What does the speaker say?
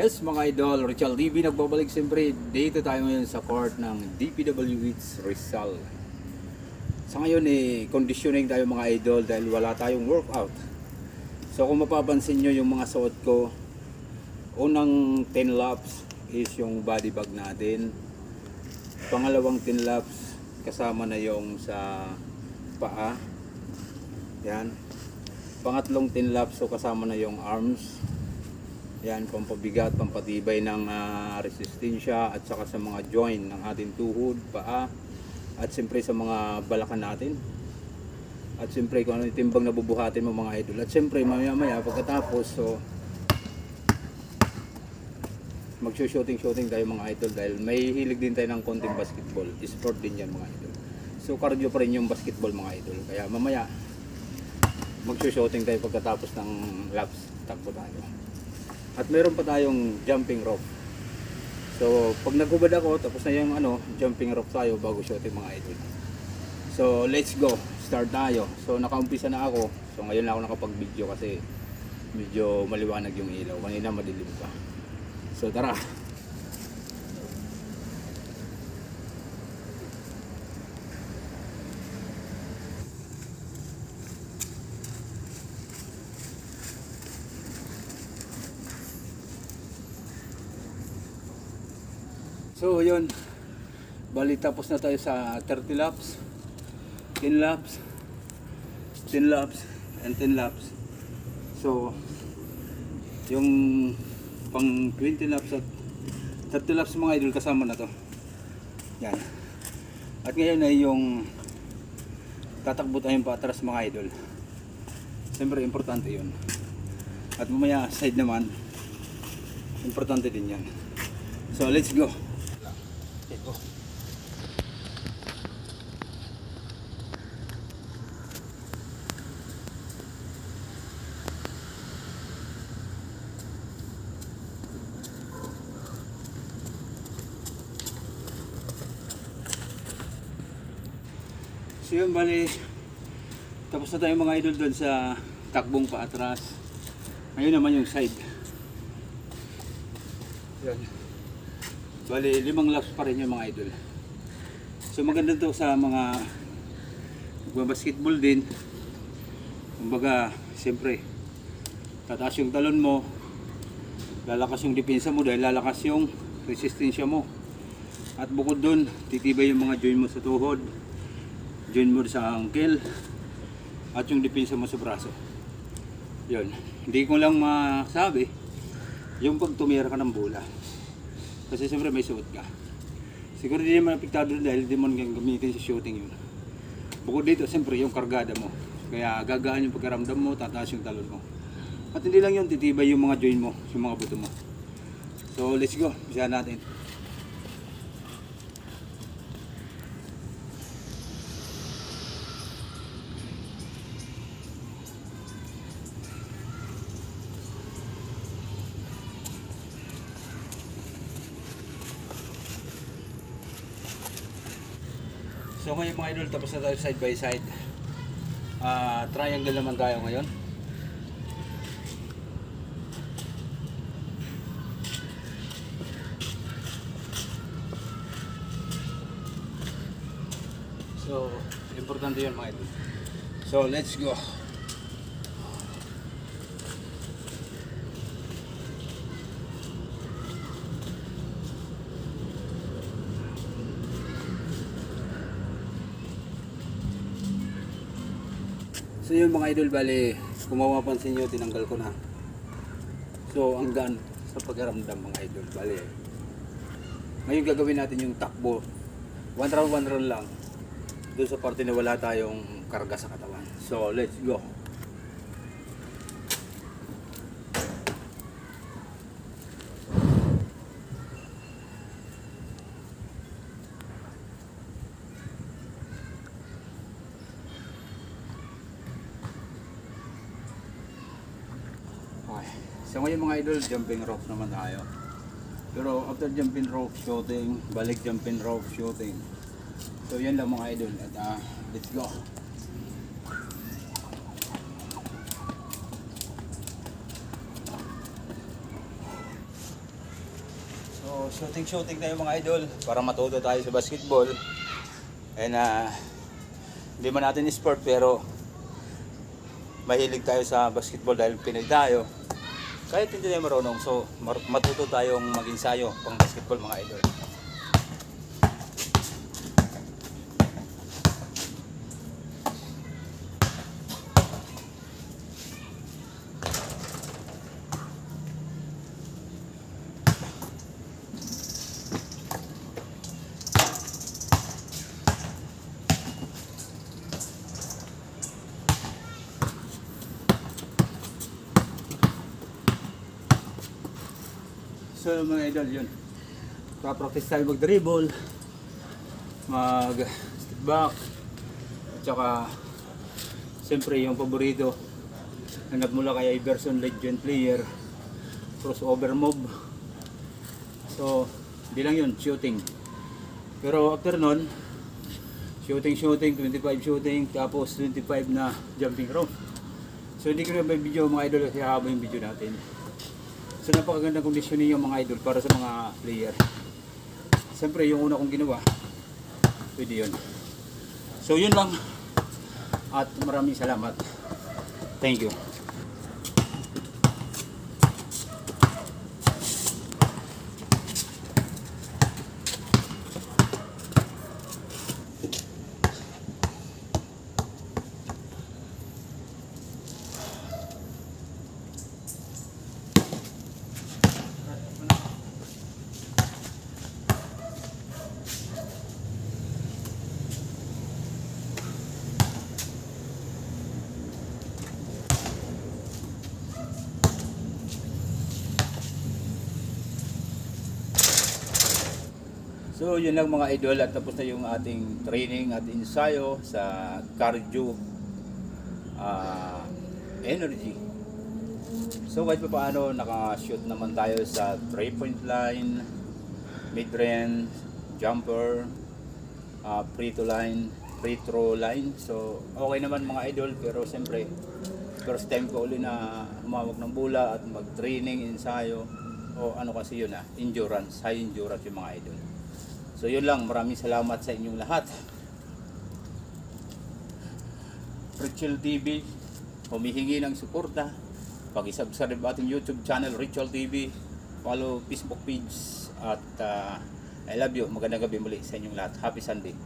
Yes mga idol, Richard TV nagbabalik siyempre dito tayo ngayon sa court ng DPWH Rizal. Sa ngayon eh, conditioning tayo mga idol dahil wala tayong workout. So kung mapapansin nyo yung mga suot ko, unang 10 laps is yung body bag natin. Pangalawang 10 laps kasama na yung sa paa. Yan. Pangatlong 10 laps so kasama na yung arms. Yan, pampabigat, pampatibay ng ah, resistensya at saka sa mga joint ng ating tuhod, paa at siyempre sa mga balakan natin. At siyempre kung ano yung timbang na mo mga idol. At siyempre mamaya maya pagkatapos so magsushooting-shooting tayo mga idol dahil may hilig din tayo ng konting basketball. Sport din yan mga idol. So cardio pa rin yung basketball mga idol. Kaya mamaya magsushooting tayo pagkatapos ng laps. Takbo tayo. At meron pa tayong jumping rope. So, pag naghubad ako, tapos na yung ano, jumping rope tayo bago shooting mga idol. So, let's go. Start tayo. So, nakaumpisa na ako. So, ngayon lang ako nakapag-video kasi medyo maliwanag yung ilaw. Kanina madilim pa. So, tara. So, yun. Bali, tapos na tayo sa 30 laps, 10 laps, 10 laps, and 10 laps. So, yung pang 20 laps at 30 laps mga idol kasama na to. Yan. At ngayon ay yung tatakbo tayong patras mga idol. Siyempre, importante yun. At mamaya, side naman, importante din yan. So, let's go. Okay, go. So yun, bali, tapos na tayo mga idol doon sa takbong paatras. Ngayon naman yung side. Yan. Bali, limang laps pa rin yung mga idol. So maganda to sa mga nagbabasketball din. Kumbaga, siyempre, tataas yung talon mo, lalakas yung depensa mo dahil lalakas yung resistensya mo. At bukod dun, titibay yung mga joint mo sa tuhod, joint mo sa ankle, at yung depensa mo sa braso. Yun. Hindi ko lang masabi yung pag tumira ka ng bola. Kasi siyempre may suot ka. Siguro hindi naman apektado dahil hindi mo gamitin sa shooting yun. Bukod dito, siyempre yung kargada mo. Kaya gagaan yung pagkaramdam mo, tataas yung talon mo. At hindi lang yun, titibay yung mga joint mo, yung mga buto mo. So let's go, bisa natin. So ngayon mga idol, tapos na tayo side by side. Ah, triangle naman tayo ngayon. So, importante yun mga idol. So, let's go. So yun mga idol, bali, kung mapapansin nyo, tinanggal ko na. So, ang gaan sa pagkaramdam mga idol, bali. Ngayon gagawin natin yung takbo. One round, one round lang. Doon sa parte na wala tayong karga sa katawan. So, let's go. So ngayon mga idol, jumping rope naman tayo. Pero after jumping rope shooting, balik jumping rope shooting. So yan lang mga idol. At ah, let's go. So, shooting-shooting tayo mga idol para matuto tayo sa basketball. And ah, hindi man natin sport pero mahilig tayo sa basketball dahil Pinoy tayo. Kahit hindi tayo marunong, so matuto tayong mag-ensayo pang basketball mga idol. So mga idol yun. Pa-practice tayo mag-dribble, mag-step back, at saka siyempre yung paborito na nagmula kay Iverson Legend player, crossover move. So, hindi lang yun, shooting. Pero after nun, shooting, shooting, 25 shooting, tapos 25 na jumping rope. So hindi ko na may video mga idol kasi haba yung video natin. So napakagandang kondisyon ninyo mga idol para sa mga player. Siyempre yung una kong ginawa, pwede yun. So yun lang. At maraming salamat. Thank you. So yun lang mga idol at tapos na yung ating training at ensayo sa cardio ah, energy. So kahit pa paano naka-shoot naman tayo sa 3 point line, mid-range, jumper, ah, free to line, free throw line. So okay naman mga idol pero siyempre first time ko uli na humawak ng bola at mag-training, ensayo o ano kasi yun ah, endurance, high endurance yung mga idol. So yun lang, maraming salamat sa inyong lahat. Ritual TV, humihingi ng suporta. Pag-subscribe ating YouTube channel, Ritual TV. Follow Facebook page. At uh, I love you. Magandang gabi muli sa inyong lahat. Happy Sunday.